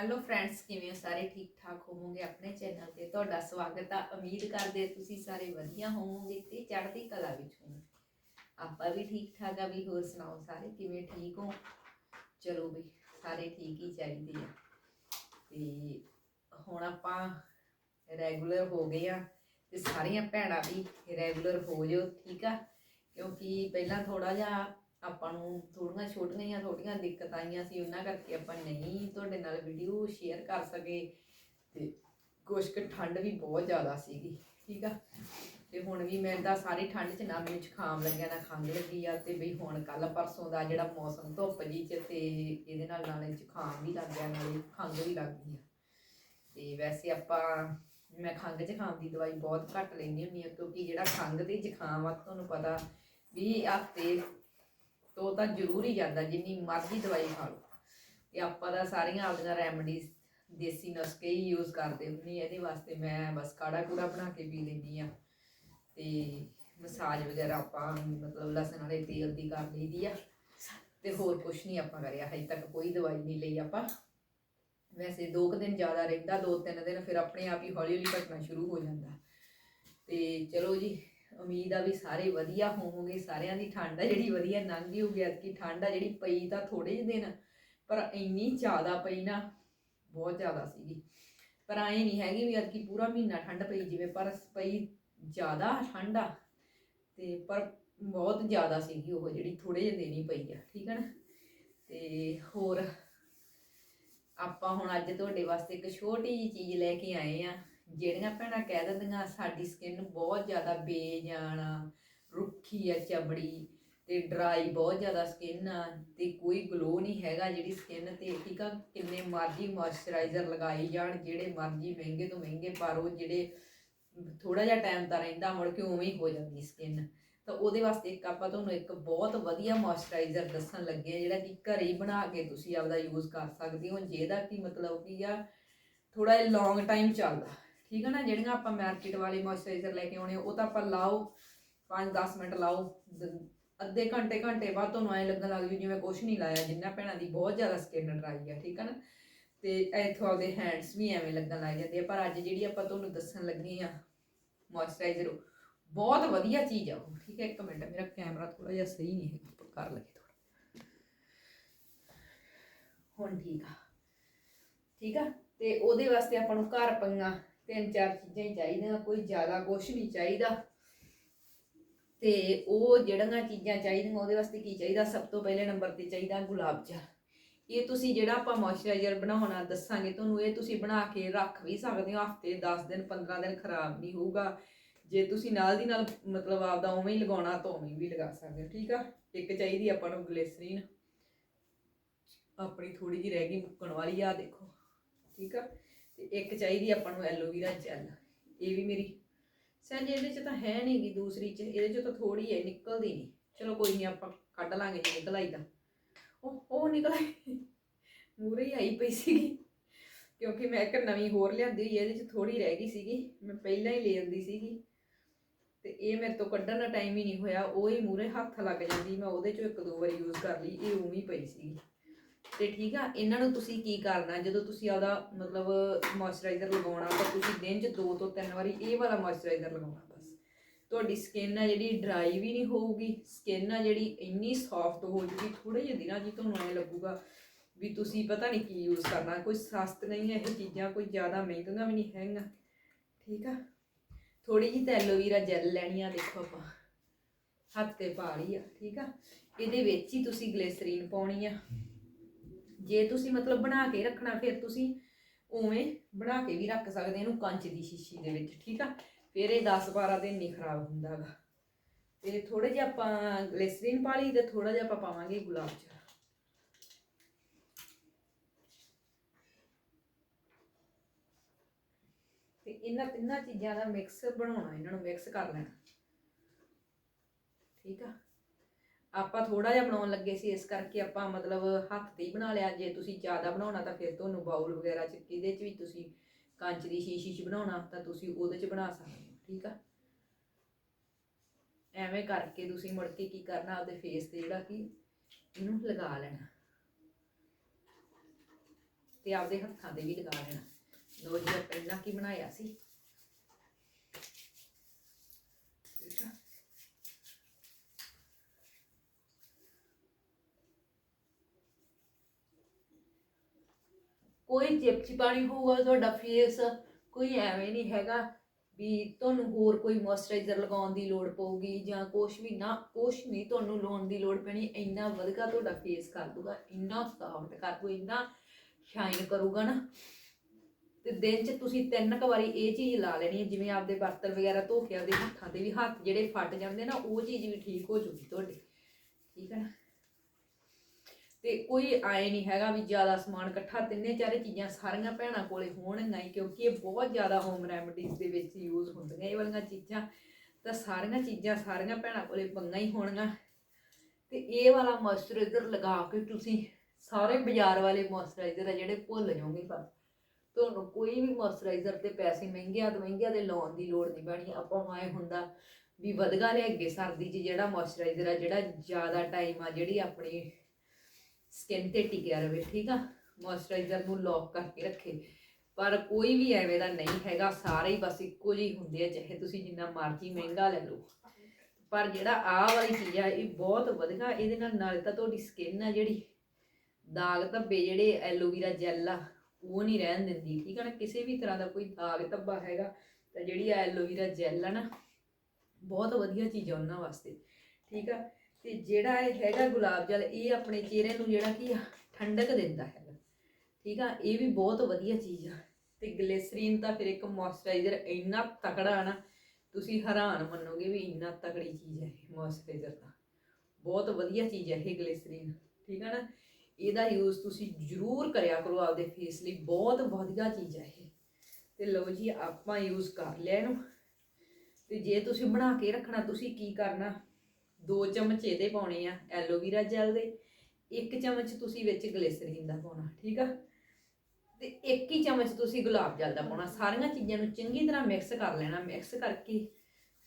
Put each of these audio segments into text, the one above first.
Hello friends ਕਿਵੇਂ ਹੋ? ਸਾਰੇ ਠੀਕ ਠਾਕ ਹੋਵੋਗੇ ਆਪਣੇ ਚੈਨਲ ਤੇ? ਤੁਹਾਡਾ ਸਵਾਗਤ ਆ। ਉਮੀਦ ਕਰਦੇ ਤੁਸੀਂ ਸਾਰੇ ਵਧੀਆ ਹੋਵੋਗੇ ਤੇ ਚੜ੍ਹਦੀ ਕਲਾ ਵਿੱਚ ਹੋਵੋਗੇ। ਆਪਾਂ ਵੀ ਠੀਕ ਠਾਕ ਆ ਵੀ ਹੋਰ ਸੁਣਾਓ ਸਾਰੇ? ਕਿਵੇਂ ਠੀਕ ਹੋ? ਚਲੋ ਵੀ ਸਾਰੇ ਠੀਕ ਹੀ ਚਾਹੀਦੇ ਆ। ਤੇ ਹੁਣ ਆਪਾਂ ਰੈਗੂਲਰ ਹੋ ਗਏ ਆ ਤੇ ਸਾਰੀਆਂ ਭੈਣਾਂ ਵੀ ਰੈਗੂਲਰ ਹੋ ਜਾਓ, ਠੀਕ ਆ? ਕਿਉਂਕਿ ਪਹਿਲਾਂ ਥੋੜਾ ਜਿਹਾ ਆਪਾਂ ਨੂੰ ਥੋੜੀਆਂ ਛੋਟੀਆਂ ਥੋੜੀਆਂ ਦਿੱਕਤਾਂ ਆਈਆਂ ਸੀ, ਉਹਨਾਂ ਕਰਕੇ ਆਪਾਂ ਨਹੀਂ ਤੁਹਾਡੇ ਨਾਲ ਵੀਡੀਓ ਸ਼ੇਅਰ ਕਰ ਸਕੇ। ਤੇ ਕੁਛ ਕੁ ਠੰਡ ਵੀ ਬਹੁਤ ਜ਼ਿਆਦਾ ਸੀਗੀ, ਠੀਕ ਆ? ਤੇ ਹੁਣ ਵੀ ਮੈਂ ਤਾਂ ਸਾਰੀ ਠੰਡ 'ਚ ਨਾ ਮੈਨੂੰ ਜ਼ੁਕਾਮ ਲੱਗਿਆ, ਨਾ ਖੰਘ ਲੱਗੀ ਆ, ਤੇ ਬਈ ਹੁਣ ਕੱਲ ਪਰਸੋਂ ਦਾ ਜਿਹੜਾ ਮੌਸਮ ਧੁੱਪ ਜੀ 'ਚ ਤੇ ਇਹਦੇ ਨਾਲ ਨਾਲੇ ਜ਼ੁਕਾਮ ਵੀ ਲੱਗ ਗਿਆ, ਨਾਲੇ ਖੰਘ ਵੀ ਲੱਗ ਗਈ ਆ। ਤੇ ਵੈਸੇ ਆਪਾਂ, ਮੈਂ ਖੰਘ ਜ਼ੁਕਾਮ ਦੀ ਦਵਾਈ ਬਹੁਤ ਘੱਟ ਲੈਂਦੀ ਹੁੰਦੀ ਆ ਕਿਉਂਕਿ ਜਿਹੜਾ ਖੰਘ ਤੇ ਜ਼ੁਕਾਮ ਆ, ਤੁਹਾਨੂੰ ਪਤਾ ਵੀ ਹਫ਼ਤੇ ਤੋਂ ਤਾਂ ਜ਼ਰੂਰ ਹੀ ਜਾਂਦਾ, ਜਿੰਨੀ ਮਰਜ਼ੀ ਦਵਾਈ ਖਾ ਲਓ। ਤੇ ਆਪਾਂ ਦਾ ਸਾਰੀਆਂ ਆਪਣੀਆਂ ਰੈਮਡੀਜ਼ ਦੇਸੀ ਨੁਸਖੇ ਹੀ ਯੂਜ਼ ਕਰਦੇ ਹੁੰਦੇ ਇਹਦੇ ਵਾਸਤੇ ਮੈਂ ਬਸ ਕਾੜਾ ਕੂੜਾ ਬਣਾ ਕੇ ਪੀ ਲੈਂਦੀ ਆ ਤੇ ਮਸਾਜ ਵਗੈਰਾ ਆਪਾਂ ਮਤਲਬ ਲਸਣ ਵਾਲੇ ਤੇਲ ਦੀ ਕਰ ਲਈਦੀ ਆ। ਤੇ ਹੋਰ ਕੁਝ ਨਹੀਂ ਆਪਾਂ ਕਰਿਆ, ਹਜੇ ਤੱਕ ਕੋਈ ਦਵਾਈ ਨਹੀਂ ਲਈ ਆਪਾਂ। ਵੈਸੇ ਦੋ ਕੁ ਦਿਨ ਜ਼ਿਆਦਾ ਰਹਿੰਦਾ, ਦੋ ਤਿੰਨ ਦਿਨ ਫਿਰ ਆਪਣੇ ਆਪ ਹੀ ਹੌਲੀ ਹੌਲੀ ਘਟਣਾ ਸ਼ੁਰੂ ਹੋ ਜਾਂਦਾ। ਤੇ ਚਲੋ ਜੀ ਉਮੀਦ ਆ ਵੀ ਸਾਰੇ ਵਧੀਆ ਹੋਵੋਗੇ, ਸਾਰਿਆਂ ਦੀ ਠੰਡ ਆ ਜਿਹੜੀ ਵਧੀਆ ਲੰਘ ਗਈ ਹੋਗੀ ਕਿ ਠੰਡ ਆ ਜਿਹੜੀ ਪਈ ਤਾਂ ਥੋੜੇ ਜਿਹੇ ਦਿਨ, ਪਰ ਇੰਨੀ ਜ਼ਿਆਦਾ ਪਈ ਨਾ, ਬਹੁਤ ਜ਼ਿਆਦਾ ਸੀਗੀ। ਪਰ ਐ ਨਹੀਂ ਹੈਗੀ ਵੀ ਅੱਜ ਕੀ ਪੂਰਾ ਮਹੀਨਾ ਠੰਡ ਪਈ ਜਿਵੇਂ, ਪਰ ਪਈ ਜ਼ਿਆਦਾ ਠੰਡ ਆ, ਤੇ ਪਰ ਬਹੁਤ ਜ਼ਿਆਦਾ ਸੀਗੀ ਉਹ ਜਿਹੜੀ ਥੋੜੇ ਜਿਹੇ ਦਿਨ ਹੀ ਪਈ ਆ, ਠੀਕ ਹੈ ਨਾ? ਤੇ ਹੋਰ, ਆਪਾਂ ਹੁਣ ਅੱਜ ਤੁਹਾਡੇ ਵਾਸਤੇ ਇੱਕ ਛੋਟੀ ਜਿਹੀ ਚੀਜ਼ ਲੈ ਕੇ ਆਏ ਆ। ਜਿਹੜੀਆਂ ਭੈਣਾਂ ਕਹਿ ਦਿੰਦੀਆਂ, ਸਾਡੀ ਸਕਿਨ ਬਹੁਤ ਜ਼ਿਆਦਾ ਬੇਜਾਨ ਆ, ਰੁੱਖੀ ਆ, ਚਮੜੀ ਤੇ ਡਰਾਈ ਬਹੁਤ ਜ਼ਿਆਦਾ ਸਕਿਨ ਆ ਤੇ ਕੋਈ ਗਲੋ ਨਹੀਂ ਹੈਗਾ ਜਿਹੜੀ ਸਕਿਨ ਤੇ। ਠੀਕ ਆ, ਕਿੰਨੇ ਮਰਜ਼ੀ ਮੋਇਸਚਰਾਈਜ਼ਰ ਲਗਾਈ ਜਾਣ, ਜਿਹੜੇ ਮਰਜ਼ੀ ਮਹਿੰਗੇ ਤੋਂ ਮਹਿੰਗੇ, ਪਰ ਉਹ ਜਿਹੜੇ ਥੋੜਾ ਜਿਹਾ ਟਾਈਮ ਤਾਂ ਰਹਿੰਦਾ, ਮੁੜ ਕੇ ਉਵੇਂ ਹੀ ਹੋ ਜਾਂਦੀ ਸਕਿਨ ਤਾਂ ਉਹਦੇ ਵਾਸਤੇ ਇੱਕ ਆਪਾਂ ਤੁਹਾਨੂੰ ਇੱਕ ਬਹੁਤ ਵਧੀਆ ਮੋਇਸਚਰਾਈਜ਼ਰ ਦੱਸਣ ਲੱਗੇ ਆ, ਜਿਹੜਾ ਕਿ ਘਰੇ ਹੀ ਬਣਾ ਕੇ ਤੁਸੀਂ ਆਪਦਾ ਯੂਜ਼ ਕਰ ਸਕਦੇ ਹੋ। ਜਿਹਦਾ ਕਿ ਮਤਲਬ ਕੀ ਆ ਥੋੜਾ ਜਿਹਾ ਲੌਂਗ ਟਾਈਮ ਚੱਲਦਾ। ਠੀਕ ਹੈ ਨਾ, ਜਿਹੜੀਆਂ ਆਪਾਂ ਮਾਰਕੀਟ ਵਾਲੇ ਮੋਇਸਚਰਾਈਜ਼ਰ ਲੈ ਕੇ ਆਉਣੇ, ਉਹ ਤਾਂ ਆਪਾਂ ਲਾਓ 5-10 ਮਿੰਟ ਲਾਓ ਅੱਧੇ ਘੰਟੇ ਘੰਟੇ ਬਾਅਦ ਤੁਹਾਨੂੰ ਐ ਲੱਗਣ ਲੱਗ ਜੂ ਜਿਵੇਂ ਕੁਝ ਨਹੀਂ ਲਾਇਆ, ਜਿੰਨਾ ਭੈਣਾਂ ਦੀ ਬਹੁਤ ਜ਼ਿਆਦਾ ਸਕਿਨ ਡਰਾਈ ਆ, ਠੀਕ ਹੈ ਨਾ। ਤੇ ਇੱਥੋਂ ਆਪਦੇ ਹੈਂਡਸ ਵੀ ਐਵੇਂ ਲੱਗਣ ਲੱਗ ਜਾਂਦੇ ਆ, ਪਰ ਅੱਜ ਜਿਹੜੀ ਆਪਾਂ ਤੁਹਾਨੂੰ ਦੱਸਣ ਲੱਗੇ ਆ ਮੋਇਸਚਰਾਈਜ਼ਰ ਬਹੁਤ ਵਧੀਆ ਚੀਜ਼ ਆ ਉਹ, ਠੀਕ ਹੈ ਇੱਕ ਮਿੰਟ, ਮੇਰਾ ਕੈਮਰਾ ਥੋੜਾ ਜਿਹਾ ਸਹੀ ਨਹੀਂ ਹੈ ਕਰ ਲਈਏ ਥੋੜਾ ਹੁਣ ਠੀਕ ਆ। ਠੀਕ ਆ, ਤੇ ਉਹਦੇ ਵਾਸਤੇ ਆਪਾਂ ਨੂੰ ਘਰ ਪਈਆਂ ਤਿੰਨ ਚਾਰ ਚੀਜ਼ਾਂ ਹੀ ਚਾਹੀਦੀਆਂ, ਕੋਈ ਜ਼ਿਆਦਾ ਕੁਝ ਨਹੀਂ ਚਾਹੀਦਾ। ਤੇ ਉਹ ਜਿਹੜੀਆਂ ਚੀਜ਼ਾਂ ਚਾਹੀਦੀਆਂ, ਉਹਦੇ ਵਾਸਤੇ ਕੀ ਚਾਹੀਦਾ? ਸਭ ਤੋਂ ਪਹਿਲੇ ਨੰਬਰ ਤੇ ਚਾਹੀਦਾ ਗੁਲਾਬ ਜਲ ਇਹ ਤੁਸੀਂ ਜਿਹੜਾ ਆਪਾਂ ਮੋਇਸਚਰਾਈਜ਼ਰ ਬਣਾਉਣਾ, ਦੱਸਾਂਗੇ ਤੁਹਾਨੂੰ, ਇਹ ਤੁਸੀਂ ਬਣਾ ਕੇ ਰੱਖ ਵੀ ਸਕਦੇ ਹੋ, ਹਫ਼ਤੇ 10 ਦਿਨ 15 ਦਿਨ ਖਰਾਬ ਨਹੀਂ ਹੋਊਗਾ। ਜੇ ਤੁਸੀਂ ਨਾਲ ਦੀ ਨਾਲ, ਮਤਲਬ ਆਪਦਾ ਉਵੇਂ ਹੀ ਲਗਾਉਣਾ ਤਾਂ ਉਵੇਂ ਵੀ ਲਗਾ ਸਕਦੇ ਹੋ, ਠੀਕ ਆ? ਇੱਕ ਚਾਹੀਦੀ ਆਪਾਂ ਨੂੰ ਗਲਿਸਰੀਨ ਆਪਣੀ ਥੋੜੀ ਜਿਹੀ ਰਹਿ ਗਈ ਮੁੱਕਣ ਵਾਲੀ ਆ, ਦੇਖੋ, ਠੀਕ ਆ? ਤੇ ਇੱਕ ਚਾਹੀਦੀ ਆਪਾਂ ਨੂੰ ਐਲੋਵੀਰਾ ਜੈਲ ਇਹ ਵੀ ਮੇਰੀ। ਸਹਿਜ, ਇਹਦੇ ਚ ਤਾਂ ਹੈ ਨਹੀਂ ਦੂਸਰੀ ਚ, ਇਹਦੇ ਚ ਤਾਂ ਥੋੜੀ ਹੈ ਨਿਕਲਦੀ ਨਹੀਂ ਚਲੋ ਕੋਈ ਨਹੀਂ ਆਪਾਂ ਕੱਢ ਲਾਂਗੇ ਜੇ ਨਿਕਲ ਆਈ ਉਹ ਉਹ ਨਿਕਲ ਆਈ। ਮੂਰੇ ਹੀ ਆਈ ਪਈ ਸੀਗੀ। ਕਿਉਂਕਿ ਮੈਂ ਇੱਕ ਨਵੀਂ ਹੋਰ ਲਿਆਂਦੀ ਹੋਈ ਇਹਦੇ ਚ ਥੋੜੀ ਰਹਿ ਗਈ ਸੀਗੀ। ਮੈਂ ਪਹਿਲਾਂ ਹੀ ਲੈ ਆਂਦੀ ਸੀਗੀ। ਤੇ ਇਹ ਮੇਰੇ ਤੋਂ ਕੱਢਣ ਦਾ ਟਾਈਮ ਹੀ ਨਹੀਂ ਹੋਇਆ। ਉਹ ਹੀ ਮੂਰੇ ਹੱਥ ਲੱਗ ਜਾਂਦੀ, ਮੈਂ ਉਹਦੇ ਚੋਂ ਇੱਕ ਦੋ ਵਾਰੀ ਯੂਜ਼ ਕਰ ਲਈ, ਇਹ ਉਵੇਂ ਹੀ ਪਈ ਸੀਗੀ। ਤੇ ਠੀਕ ਆ, ਇਹਨਾਂ ਨੂੰ ਤੁਸੀਂ ਕੀ ਕਰਨਾ, ਜਦੋਂ ਤੁਸੀਂ ਆਪਦਾ ਮਤਲਬ ਮੋਇਸਚਰਾਈਜ਼ਰ ਲਗਾਉਣਾ, ਤਾਂ ਤੁਸੀਂ ਦਿਨ 'ਚ ਦੋ ਤੋਂ ਤਿੰਨ ਵਾਰੀ ਇਹ ਵਾਲਾ ਮੋਇਸਚਰਾਈਜ਼ਰ ਲਗਾਉਣਾ ਬਸ। ਤੁਹਾਡੀ ਸਕਿਨ ਆ ਜਿਹੜੀ ਡਰਾਈ ਵੀ ਨਹੀਂ ਹੋਊਗੀ ਸਕਿਨ ਆ ਜਿਹੜੀ ਇੰਨੀ ਸੌਫਟ ਹੋ ਜੂਗੀ ਥੋੜੇ ਜਿਹੇ ਦਿਨਾਂ 'ਚ ਤੁਹਾਨੂੰ ਐ ਲੱਗੂਗਾ ਵੀ ਤੁਸੀਂ ਪਤਾ ਨਹੀਂ ਕੀ ਯੂਜ਼ ਕਰਨਾ, ਕੋਈ ਸਸਤ ਨਹੀਂ ਹੈ ਇਹ ਚੀਜ਼ਾਂ, ਕੋਈ ਜ਼ਿਆਦਾ ਮਹਿੰਗੀਆਂ ਵੀ ਨਹੀਂ ਹੈਗੀਆਂ, ਠੀਕ ਆ? ਥੋੜੀ ਜਿਹੀ ਤਾਂ ਐਲੋਵੀਰਾ ਜੈਲ ਲੈਣੀ ਆ, ਦੇਖੋ ਆਪਾਂ, ਹੱਥ ਤੇ ਪਾ ਲਈ ਆ, ਠੀਕ ਆ? ਇਹਦੇ ਵਿੱਚ ਹੀ ਤੁਸੀਂ ਗਲਿਸਰੀਨ ਪਾਉਣੀ ਆ। ਜੇ ਤੁਸੀਂ ਮਤਲਬ ਬਣਾ ਕੇ ਰੱਖਣਾ, ਫਿਰ ਤੁਸੀਂ ਉਵੇਂ ਬਣਾ ਕੇ ਵੀ ਰੱਖ ਸਕਦੇ ਇਹਨੂੰ ਕੰਚ ਦੀ ਸ਼ੀਸ਼ੀ ਦੇ ਵਿੱਚ, ਠੀਕ ਆ? ਫਿਰ ਇਹ 10 12 ਦਿਨ ਨਹੀਂ ਖਰਾਬ ਹੁੰਦਾਗਾ ਤੇ ਥੋੜੇ ਜਿਹਾ ਆਪਾਂ ਗਲਿਸਰੀਨ ਪਾ ਲਈ ਤੇ ਥੋੜਾ ਜਿਹਾ ਆਪਾਂ ਪਾਵਾਂਗੇ ਗੁਲਾਬ ਜਲ ਤੇ ਇਹਨਾਂ ਤਿੰਨਾਂ ਚੀਜ਼ਾਂ ਦਾ ਮਿਕਸ ਬਣਾਉਣਾ, ਇਹਨਾਂ ਨੂੰ ਮਿਕਸ ਕਰ ਲੈਣਾ। ਠੀਕ ਆ? ਆਪਾਂ ਥੋੜਾ ਜਿਹਾ ਬਣਾਉਣ ਲੱਗੇ ਸੀ, ਇਸ ਕਰਕੇ ਆਪਾਂ ਮਤਲਬ ਹੱਥ ਤੇ ਹੀ ਬਣਾ ਲਿਆ। ਜੇ ਤੁਸੀਂ ਜ਼ਿਆਦਾ ਬਣਾਉਣਾ ਤਾਂ ਫਿਰ ਤੁਹਾਨੂੰ ਬਾਉਲ ਵਗੈਰਾ ਚ ਇਹਦੇ ਚ ਵੀ ਤੁਸੀਂ ਕੰਚ ਦੀ ਸ਼ੀਸ਼ੀ ਚ ਬਣਾਉਣਾ, ਤਾਂ ਤੁਸੀਂ ਉਹਦੇ ਚ ਬਣਾ ਸਕਦੇ ਹੋ, ਠੀਕ ਆ? ਐਵੇਂ ਕਰਕੇ ਤੁਸੀਂ ਮੁੜ ਕੇ ਕੀ ਕਰਨਾ, ਆਪਦੇ ਫੇਸ ਤੇ ਜਿਹੜਾ ਕਿ ਇਹਨੂੰ ਲਗਾ ਲੈਣਾ। ਤੇ ਆਪਦੇ ਹੱਥਾਂ ਤੇ ਵੀ ਲਗਾ ਲੈਣਾ। ਲੋ ਜੀ ਪਹਿਲਾਂ ਕੀ ਬਣਾਇਆ ਸੀ ਠੀਕ ਆ ਕੋਈ ਚਿਪਚਿਪਾਣੀ ਹੋਊਗਾ, ਤੁਹਾਡਾ ਫੇਸ ਕੋਈ ਐਵੇਂ ਨਹੀਂ ਹੈਗਾ ਵੀ ਤੁਹਾਨੂੰ ਹੋਰ ਕੋਈ ਮੋਇਸਚਰਾਈਜ਼ਰ ਲਗਾਉਣ ਦੀ ਲੋੜ ਪਊਗੀ ਜਾਂ ਕੁਛ ਵੀ, ਨਾ ਕੁਛ ਨਹੀਂ ਤੁਹਾਨੂੰ ਲਾਉਣ ਦੀ ਲੋੜ ਪੈਣੀ, ਇੰਨਾ ਵਧਗਾ ਤੁਹਾਡਾ ਫੇਸ ਕਰ ਦੂਗਾ ਇੰਨਾ ਸੌਫਟ ਕਰ ਦੂ ਇੰਨਾ ਸ਼ਾਈਨ ਕਰੂਗਾ ਨਾ। ਤੇ ਦਿਨ 'ਚ ਤੁਸੀਂ ਤਿੰਨ ਕੁ ਵਾਰੀ ਇਹ ਚੀਜ਼ ਲਾ ਲੈਣੀ ਹੈ, ਜਿਵੇਂ ਆਪਦੇ ਬਰਤਨ ਵਗੈਰਾ ਧੋ ਕੇ ਆਪਦੇ ਹੱਥਾਂ ਤੇ ਵੀ ਹੱਥ ਜਿਹੜੇ ਫਟ ਜਾਂਦੇ ਨਾ, ਉਹ ਚੀਜ਼ ਵੀ ਠੀਕ ਹੋ ਜੂਗੀ ਤੁਹਾਡੇ। ਠੀਕ ਹੈ ਨਾ? ਤੇ ਕੋਈ ਆਏ ਨਹੀਂ ਹੈਗਾ ਵੀ ਜ਼ਿਆਦਾ ਸਮਾਨ ਇਕੱਠਾ ਤਿੰਨੇ ਚਾਰੇ ਚੀਜ਼ਾਂ ਸਾਰੀਆਂ ਭੈਣਾਂ ਕੋਲੇ ਹੋਣਗੀਆਂ ਹੀ, ਕਿਉਂਕਿ ਇਹ ਬਹੁਤ ਜ਼ਿਆਦਾ ਹੋਮ ਰੈਮਡੀਜ਼ ਦੇ ਵਿੱਚ ਯੂਜ਼ ਹੁੰਦੀਆਂ ਇਹ ਵਾਲੀਆਂ ਚੀਜ਼ਾਂ। ਤਾਂ ਸਾਰੀਆਂ ਚੀਜ਼ਾਂ ਸਾਰੀਆਂ ਭੈਣਾਂ ਕੋਲੇ ਪੰਗਾ ਹੀ ਹੋਣਗੀਆਂ। ਤੇ ਇਹ ਵਾਲਾ ਮੋਇਸਚਰਾਈਜ਼ਰ ਲਗਾ ਕੇ ਤੁਸੀਂ ਸਾਰੇ ਬਾਜ਼ਾਰ ਵਾਲੇ ਮੋਇਸਚਰਾਈਜ਼ਰ ਆ ਜਿਹੜੇ ਭੁੱਲ ਜਾਓਗੇ ਬਸ। ਤੁਹਾਨੂੰ ਕੋਈ ਵੀ ਮੋਇਸਚਰਾਈਜ਼ਰ ਤੇ ਪੈਸੇ ਮਹਿੰਗੇ ਆ ਤੋਂ ਮਹਿੰਗੇ ਦੇ ਲਾਉਣ ਦੀ ਲੋੜ ਨਹੀਂ ਪੈਣੀ। ਆਪਾਂ ਨੂੰ ਐ ਹੁੰਦਾ ਵੀ ਵਧਗਾ ਲਿਆਗੇ ਸਰਦੀ 'ਚ ਜਿਹੜਾ ਮੋਇਸਚਰਾਈਜ਼ਰ ਆ, ਜਿਹੜਾ ਜ਼ਿਆਦਾ ਟਾਈਮ ਆ, ਜਿਹੜੀ ਆਪਣੀ ਸਕਿਨ ਤੇ ਟਿਕਿਆ ਰਵੇ, ਠੀਕ ਆ? ਮੋਇਸਚਰਾਈਜ਼ਰ ਨੂੰ ਲੌਕ ਕਰਕੇ ਰੱਖੇ। ਪਰ ਕੋਈ ਵੀ ਐਵੇਂ ਦਾ ਨਹੀਂ ਹੈਗਾ, ਸਾਰੇ ਹੀ ਬਸ ਇੱਕੋ ਜਿਹੇ ਹੁੰਦੇ ਆ, ਚਾਹੇ ਤੁਸੀਂ ਜਿੰਨਾ ਮਰਜ਼ੀ ਮਹਿੰਗਾ ਲੈ ਲਓ। ਪਰ ਜਿਹੜਾ ਆਹ ਵਾਲੀ ਚੀਜ਼ ਆ, ਇਹ ਬਹੁਤ ਵਧੀਆ, ਇਹਦੇ ਨਾਲ ਨਾਲ ਤਾਂ ਤੁਹਾਡੀ ਸਕਿਨ ਆ ਜਿਹੜੀ, ਦਾਗ ਧੱਬੇ ਜਿਹੜੇ ਐਲੋਵੀਰਾ ਜੈਲ ਆ, ਉਹ ਨਹੀਂ ਰਹਿਣ ਦਿੰਦੀ, ਠੀਕ ਆ ਨਾ? ਕਿਸੇ ਵੀ ਤਰ੍ਹਾਂ ਦਾ ਕੋਈ ਦਾਗ ਧੱਬਾ ਹੈਗਾ, ਤਾਂ ਜਿਹੜੀ ਆ ਐਲੋਵੀਰਾ ਜੈਲ ਆ ਨਾ, ਬਹੁਤ ਵਧੀਆ ਚੀਜ਼ ਆ ਉਹਨਾਂ ਵਾਸਤੇ, ਠੀਕ ਆ? ਤੇ ਜਿਹੜਾ ਇਹ ਹੈਗਾ ਗੁਲਾਬ ਜਲ, ਇਹ ਆਪਣੇ ਚਿਹਰੇ ਨੂੰ ਜਿਹੜਾ ਕੀ ਠੰਡਕ ਦਿੰਦਾ ਹੈਗਾ ਠੀਕ ਆ, ਇਹ ਵੀ ਬਹੁਤ ਵਧੀਆ ਚੀਜ਼ ਆ। ਤੇ ਗਲਿਸਰੀਨ ਤਾਂ ਫਿਰ ਇੱਕ ਮੋਇਸਚਰਾਈਜ਼ਰ ਇੰਨਾ ਤਕੜਾ ਨਾ, ਤੁਸੀਂ ਹੈਰਾਨ ਮੰਨੋਗੇ ਵੀ ਇੰਨਾ ਤਕੜੀ ਚੀਜ਼ ਹੈ ਇਹ ਮੋਇਸਚਰਾਈਜ਼ਰ ਤਾਂ। ਬਹੁਤ ਵਧੀਆ ਚੀਜ਼ ਹੈ ਇਹ ਗਲਿਸਰੀਨ। ਠੀਕ ਆ ਨਾ, ਇਹਦਾ ਯੂਜ਼ ਤੁਸੀਂ ਜ਼ਰੂਰ ਕਰਿਆ ਕਰੋ ਆਪਦੇ ਫੇਸ ਲਈ, ਬਹੁਤ ਵਧੀਆ ਚੀਜ਼ ਹੈ ਇਹ। ਤੇ ਲਓ ਜੀ, ਆਪਾਂ ਯੂਜ਼ ਕਰ ਲਿਆ ਇਹਨੂੰ। ਤੇ ਜੇ ਤੁਸੀਂ ਬਣਾ ਕੇ ਰੱਖਣਾ, ਤੁਸੀਂ ਕੀ ਕਰਨਾ? ਦੋ ਚਮਚ ਇਹਦੇ ਪਾਉਣੇ ਆ, ਐਲੋਵੀਰਾ ਜੈਲ ਦੇ। ਇੱਕ ਚਮਚ ਤੁਸੀਂ ਵਿੱਚ ਗਲਿਸਰੀਨ ਦਾ ਪਾਉਣਾ, ਠੀਕ ਆ? ਤੇ ਇੱਕ ਹੀ ਚਮਚ ਤੁਸੀਂ ਗੁਲਾਬ ਜਲ ਦਾ ਪਾਉਣਾ। ਸਾਰੀਆਂ ਚੀਜ਼ਾਂ ਨੂੰ ਚੰਗੀ ਤਰ੍ਹਾਂ ਮਿਕਸ ਕਰ ਲੈਣਾ। ਮਿਕਸ ਕਰਕੇ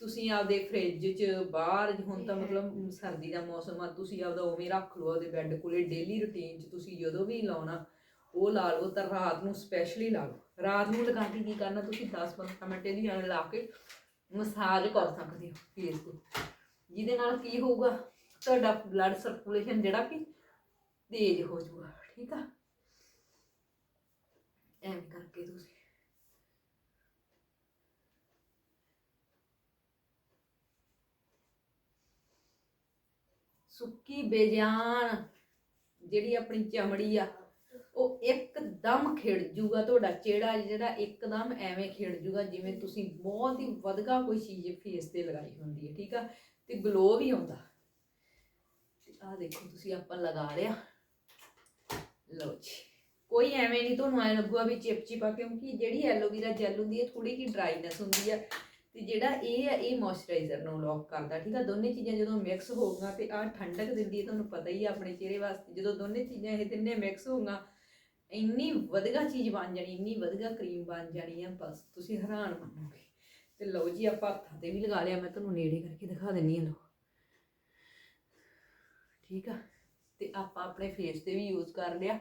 ਤੁਸੀਂ ਆਪਦੇ ਫ੍ਰਿਜ 'ਚ ਬਾਹਰ ਹੁਣ ਤਾਂ ਮਤਲਬ ਸਰਦੀ ਦਾ ਮੌਸਮ ਆ, ਤੁਸੀਂ ਆਪਦਾ ਉਵੇਂ ਰੱਖ ਲਓ, ਆਪਦੇ ਬੈੱਡ ਕੋਲੇ ਡੇਲੀ ਰੁਟੀਨ 'ਚ ਤੁਸੀਂ ਜਦੋਂ ਵੀ ਲਾਉਣਾ, ਉਹ ਲਾ ਲਓ, ਤਾਂ ਰਾਤ ਨੂੰ ਸਪੈਸ਼ਲੀ ਲਾ ਲਓ। ਰਾਤ ਨੂੰ ਲਗਾ ਕੇ ਕੀ ਕਰਨਾ, ਤੁਸੀਂ 10-15 ਮਿੰਟ ਇਹਦੀ ਐਂ ਲਾ ਕੇ ਮਸਾਜ ਕਰ ਸਕਦੇ ਹੋ ਫੇਸ ਤੇ। ਜਿਹਦੇ ਨਾਲ ਕੀ ਹੋਊਗਾ? ਤੁਹਾਡਾ ਬਲੱਡ ਸਰਕੂਲੇਸ਼ਨ ਜਿਹੜਾ ਕਿ ਤੇਜ਼ ਹੋ ਜਾਊਗਾ, ਠੀਕ ਆ? ਐਵੇਂ ਕਰਕੇ ਤੁਸੀਂ। ਸੁੱਕੀ ਬੇਜਾਨ ਜਿਹੜੀ ਆਪਣੀ ਚਮੜੀ ਆ, ਉਹ ਇੱਕਦਮ ਖਿੜ ਜੂਗਾ ਤੁਹਾਡਾ। ਚਿਹਰਾ ਜਿਹੜਾ ਇੱਕਦਮ ਐਵੇਂ ਖਿੜ ਜੂਗਾ ਜਿਵੇਂ ਤੁਸੀਂ ਬਹੁਤ ਹੀ ਵਧਗਾ ਕੋਈ ਚੀਜ਼ ਫੇਸ ਤੇ ਲਗਾਈ ਹੁੰਦੀ ਹੈ, ਠੀਕ ਆ? ਤੇ ਗਲੋ ਵੀ ਆਉਂਦਾ। ਤੇ ਆਹ ਦੇਖੋ, ਤੁਸੀਂ ਆਪਾਂ ਲਗਾ ਲਿਆ। ਲਓ ਜੀ। ਕੋਈ ਐਵੇਂ ਨਹੀਂ ਤੁਹਾਨੂੰ ਐ ਲੱਗੂਗਾ ਵੀ ਚਿਪਚਿਪਾ, ਕਿਉਂਕਿ ਜਿਹੜੀ ਐਲੋਵੀਰਾ ਜੈਲ ਹੁੰਦੀ ਹੈ ਥੋੜੀ ਜਿਹੀ ਡਰਾਈਨੈਸ ਹੁੰਦੀ ਆ ਤੇ ਜਿਹੜਾ ਇਹ ਆ ਇਹ ਮੋਇਸਚਰਾਈਜ਼ਰ ਨੂੰ ਲੌਕ ਕਰਦਾ, ਠੀਕ ਆ? ਦੋਨੇ ਚੀਜ਼ਾਂ ਜਦੋਂ ਮਿਕਸ ਹੋਊਗਾ ਤੇ ਆਹ ਠੰਡਕ ਦਿੰਦੀ ਹੈ, ਤੁਹਾਨੂੰ ਪਤਾ ਹੀ ਆ ਆਪਣੇ ਚਿਹਰੇ ਵਾਸਤੇ, ਜਦੋਂ ਦੋਨੇ ਚੀਜ਼ਾਂ ਇਹ ਤਿੰਨੇ ਮਿਕਸ ਹੋਊਗਾ, ਇੰਨੀ ਵਧੀਆ ਚੀਜ਼ ਬਣ ਜਾਣੀ, ਇੰਨੀ ਵਧੀਆ ਕਰੀਮ ਬਣ ਜਾਣੀ ਆ, ਬਸ ਤੁਸੀਂ ਹੈਰਾਨ ਮੰਨੋਗੇ। ਤੇ ਲਓ ਜੀ, ਆਪਾਂ ਹੱਥਾਂ ਤੇ ਵੀ ਲਗਾ ਲਿਆ, ਮੈਂ ਤੁਹਾਨੂੰ ਨੇੜੇ ਕਰਕੇ ਦਿਖਾ ਦਿੰਨੀ ਹਾਂ ਲਓ। ਠੀਕ ਆ? ਤੇ ਆਪਾਂ ਆਪਣੇ ਫੇਸ ਤੇ ਵੀ ਯੂਜ਼ ਕਰ ਲਿਆ।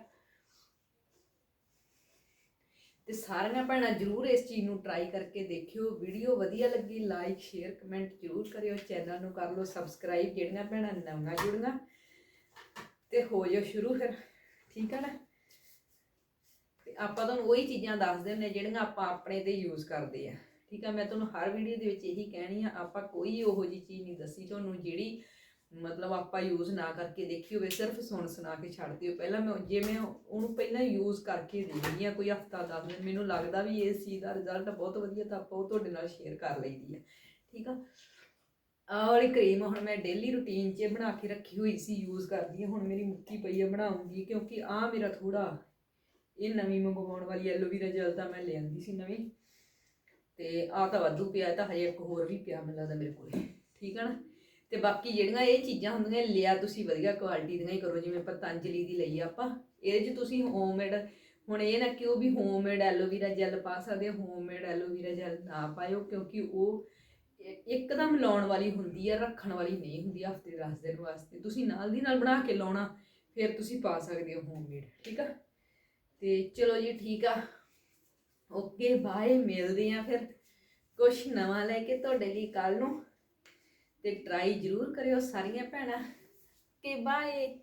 ਤੇ ਸਾਰੀਆਂ ਭੈਣਾਂ ਜਰੂਰ ਇਸ ਚੀਜ਼ ਨੂੰ ਟਰਾਈ ਕਰਕੇ ਦੇਖਿਓ। ਵੀਡੀਓ ਵਧੀਆ ਲੱਗੀ ਲਾਈਕ ਸ਼ੇਅਰ ਕਮੈਂਟ ਜਰੂਰ ਕਰਿਓ। ਚੈਨਲ ਨੂੰ ਕਰ ਲਓ ਸਬਸਕ੍ਰਾਈਬ ਜਿਹੜੀਆਂ ਭੈਣਾਂ ਨਵੀਆਂ ਜੁੜੀਆਂ। ਤੇ ਹੋ ਜਾਓ ਸ਼ੁਰੂ ਫਿਰ। ਠੀਕ ਆ ਨਾ? ਤੇ ਆਪਾਂ ਤੁਹਾਨੂੰ ਉਹੀ ਚੀਜ਼ਾਂ ਦੱਸਦੇ ਹੁੰਦੇ ਜਿਹੜੀਆਂ ਆਪਾਂ ਆਪਣੇ ਤੇ ਯੂਜ਼ ਕਰਦੇ ਆ ਠੀਕ ਆ, ਮੈਂ ਤੁਹਾਨੂੰ ਹਰ ਵੀਡੀਓ ਦੇ ਵਿੱਚ ਇਹੀ ਕਹਿਣੀ ਆ, ਆਪਾਂ ਕੋਈ ਉਹੋ ਜੀ ਚੀਜ਼ ਨਹੀਂ ਦੱਸੀ ਤੁਹਾਨੂੰ ਜਿਹੜੀ ਮਤਲਬ ਆਪਾਂ ਯੂਜ਼ ਨਾ ਕਰਕੇ ਦੇਖੀ ਹੋਵੇ, ਸਿਰਫ ਸੁਣ ਸੁਣਾ ਕੇ ਛੱਡ ਦਿਓ। ਪਹਿਲਾਂ ਮੈਂ ਜੇ ਮੈਂ ਉਹਨੂੰ ਪਹਿਲਾਂ ਯੂਜ਼ ਕਰਕੇ ਦੇਖਦੀ ਆ, ਕੋਈ ਹਫਤਾ, ਦਸ ਦਿਨ, ਮੈਨੂੰ ਲੱਗਦਾ ਵੀ ਇਸ ਚੀਜ਼ ਦਾ ਰਿਜ਼ਲਟ ਬਹੁਤ ਵਧੀਆ, ਤਾਂ ਆਪਾਂ ਉਹ ਤੁਹਾਡੇ ਨਾਲ ਸ਼ੇਅਰ ਕਰ ਲਈਦੀ ਆ। ਠੀਕ ਆ? ਆਹ ਵਾਲੀ ਕਰੀਮ ਹੁਣ ਮੈਂ ਡੇਲੀ ਰੁਟੀਨ 'ਚ ਬਣਾ ਕੇ ਰੱਖੀ ਹੋਈ ਸੀ ਯੂਜ਼ ਕਰਦੀ ਹਾਂ ਹੁਣ ਮੇਰੀ ਮੁੱਕੀ ਪਈ ਆ ਬਣਾਉਂਗੀ, ਕਿਉਂਕਿ ਆ ਮੇਰਾ ਥੋੜਾ ਇਹ ਨਵੀਂ ਮੰਗਵਾਉਣ ਵਾਲੀ ਐਲੋਵੀਰਾ ਜੈਲ ਤਾਂ ਮੈਂ ਲਿਆਂਦੀ ਸੀ ਨਵੀਂ। ਤੇ ਆ ਤਾਂ ਵਾਧੂ ਪਿਆ ਤਾਂ ਹਜੇ ਇੱਕ ਹੋਰ ਵੀ ਪਿਆ ਮੈਨੂੰ ਲੱਗਦਾ ਮੇਰੇ ਕੋਲ। ਠੀਕ ਹੈ ਨਾ? ਤੇ ਬਾਕੀ ਜਿਹੜੀਆਂ ਇਹ ਚੀਜ਼ਾਂ ਹੁੰਦੀਆਂ, ਲਿਆ ਤੁਸੀਂ ਵਧੀਆ ਕੁਆਲਿਟੀ ਦੀਆਂ ਹੀ ਕਰੋ, ਜਿਵੇਂ ਪਤੰਜਲੀ ਦੀ ਲਈ ਆਪਾਂ। ਇਹਦੇ 'ਚ ਤੁਸੀਂ ਹੋਮਮੇਡ ਹੁਣ ਇਹ ਨਾ ਕਿ ਉਹ ਵੀ ਹੋਮਮੇਡ ਐਲੋਵੀਰਾ ਜੈਲ ਪਾ ਸਕਦੇ ਹੋ ਹੋਮਮੇਡ ਐਲੋਵੀਰਾ ਜੈਲ ਨਾ ਪਾਇਓ, ਕਿਉਂਕਿ ਉਹ ਇੱਕਦਮ ਲਾਉਣ ਵਾਲੀ ਹੁੰਦੀ ਆ, ਰੱਖਣ ਵਾਲੀ ਨਹੀਂ ਹੁੰਦੀ, ਹਫ਼ਤੇ 10 ਦਿਨ ਵਾਸਤੇ। ਤੁਸੀਂ ਨਾਲ ਦੀ ਨਾਲ ਬਣਾ ਕੇ ਲਾਉਣਾ, ਫਿਰ ਤੁਸੀਂ ਪਾ ਸਕਦੇ ਹੋ ਹੋਮਮੇਡ ਠੀਕ ਆ? ਤੇ ਚਲੋ ਜੀ, ਠੀਕ ਆ। ਓਕੇ, ਬਾਏ, ਮਿਲਦੇ ਆ ਫਿਰ ਕੁਝ ਨਵਾਂ ਲੈ ਕੇ ਤੁਹਾਡੇ ਲਈ ਕੱਲ ਨੂੰ। ਤੇ ਟਰਾਈ ਜ਼ਰੂਰ ਕਰਿਓ ਸਾਰੀਆਂ ਭੈਣਾਂ। ਕਿ ਬਾਏ।